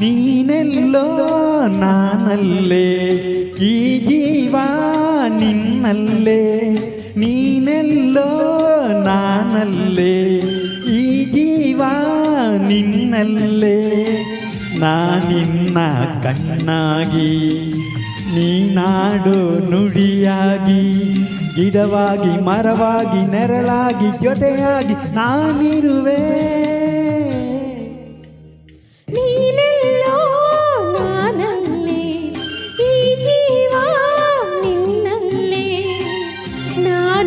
ನೀನೆಲ್ಲೋ ನಾನಲ್ಲೇ, ಈ ಜೀವ ನಿನ್ನಲ್ಲೇ. ನೀನೆಲ್ಲೋ ನಾನಲ್ಲೇ, ಈ ಜೀವ ನಿನ್ನಲ್ಲೇ. ನಾನಿನ್ನ ಕಣ್ಣಾಗಿ, ನೀನಾಡು ನುಡಿಯಾಗಿ, ಗಿಡವಾಗಿ ಮರವಾಗಿ ನೆರಳಾಗಿ ಜೊತೆಯಾಗಿ ನಾನಿರುವೆ.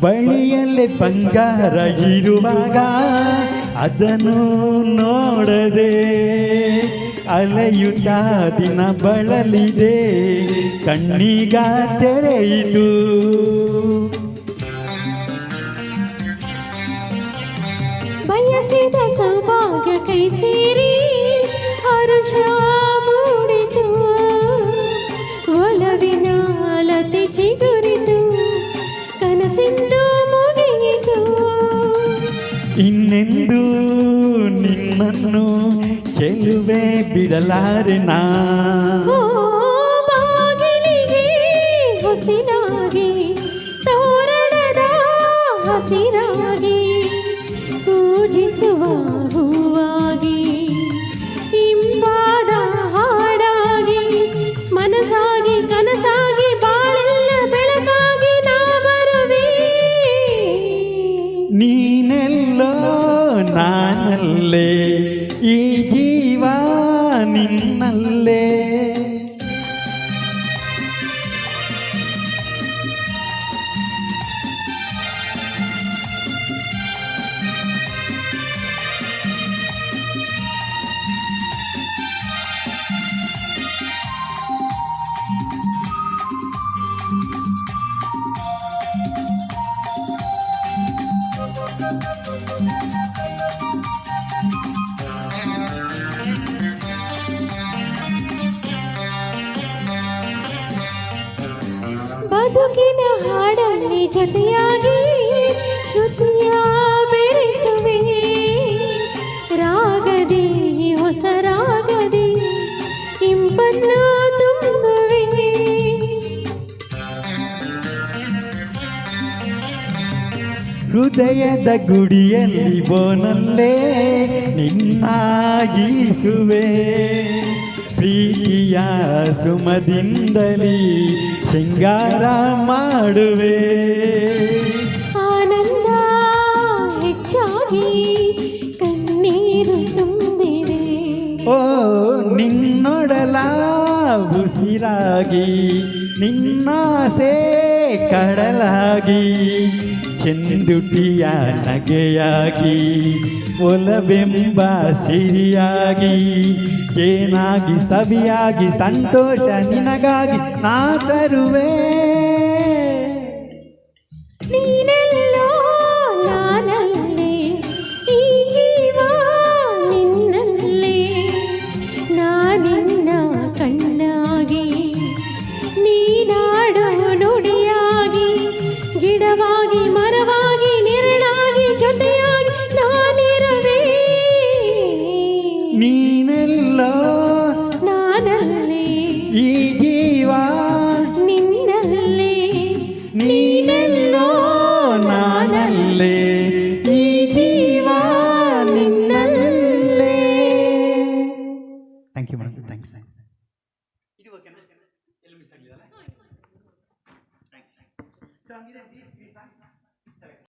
ಬಳಿಯಲ್ಲಿ ಬಂಗಾರ ಇರುವಾಗ ಅದನ್ನು ನೋಡದೆ ಅಲೆಯುತ್ತ ದಿನ ಬಳಲಿದೆ ಕಣ್ಣೀಗ ತೆರೆಯಿತು. ಬಯಸಿದ ಸೌಭಾಗ್ಯ ಕೈ ಸೇರಿ. ಇನ್ನೆಂದು ನಿನ್ನನ್ನು ಚೆಲುವೆ ಬಿಡಲಾರೆ ನಾ ಬದುಕಿನ ಹಾಡಲ್ಲಿ ಜೊತೆಯಾಗಿ ಶ್ರುತಿಯ ಬೆರೆಸುವೆ. ರಾಗದಿ ಹೊಸ ರಾಗದಿ ಇಂಪನ್ನ ಹೃದಯದ ಗುಡಿಯಲ್ಲಿ ಬೋನಲ್ಲೇ ನಿನ್ನಾಗಿಸುವೆ. ಪ್ರೀತಿಯ ಸುಮದಿಂದಲೇ ಸಿಂಗಾರ ಮಾಡುವೆ. ಆನಂದ ಹೆಚ್ಚಾಗಿ ಕಣ್ಣೀರು ತುಂಬಿವೆ ಓ ನಿನ್ನೊಡಲ ಉಸಿರಾಗಿ ನಿನ್ನಾಸೆ ಕಡಲಾಗಿ ಚೆಂದುಟಿಯ ನಗೆಯಾಗಿ ಒಲವೆಂಬ ಸಿರಿಯಾಗಿ ಏನಾಗಿ ಸವಿಯಾಗಿ ಸಂತೋಷ ನಿನಗಾಗಿ ನಾ ತರುವೆ. ಥ್ಯಾಂಕ್ ಯು ಮೇಡಮ್ ಥ್ಯಾಂಕ್ಸ್ ಇದು ಓಕೆನಾ? ಎಲ್ಲಿ ಮಿಸ್ ಆಗಿಲ್ಲ ಥ್ಯಾಂಕ್ಸ್ ಸೊ ಹಂಗಿದೆ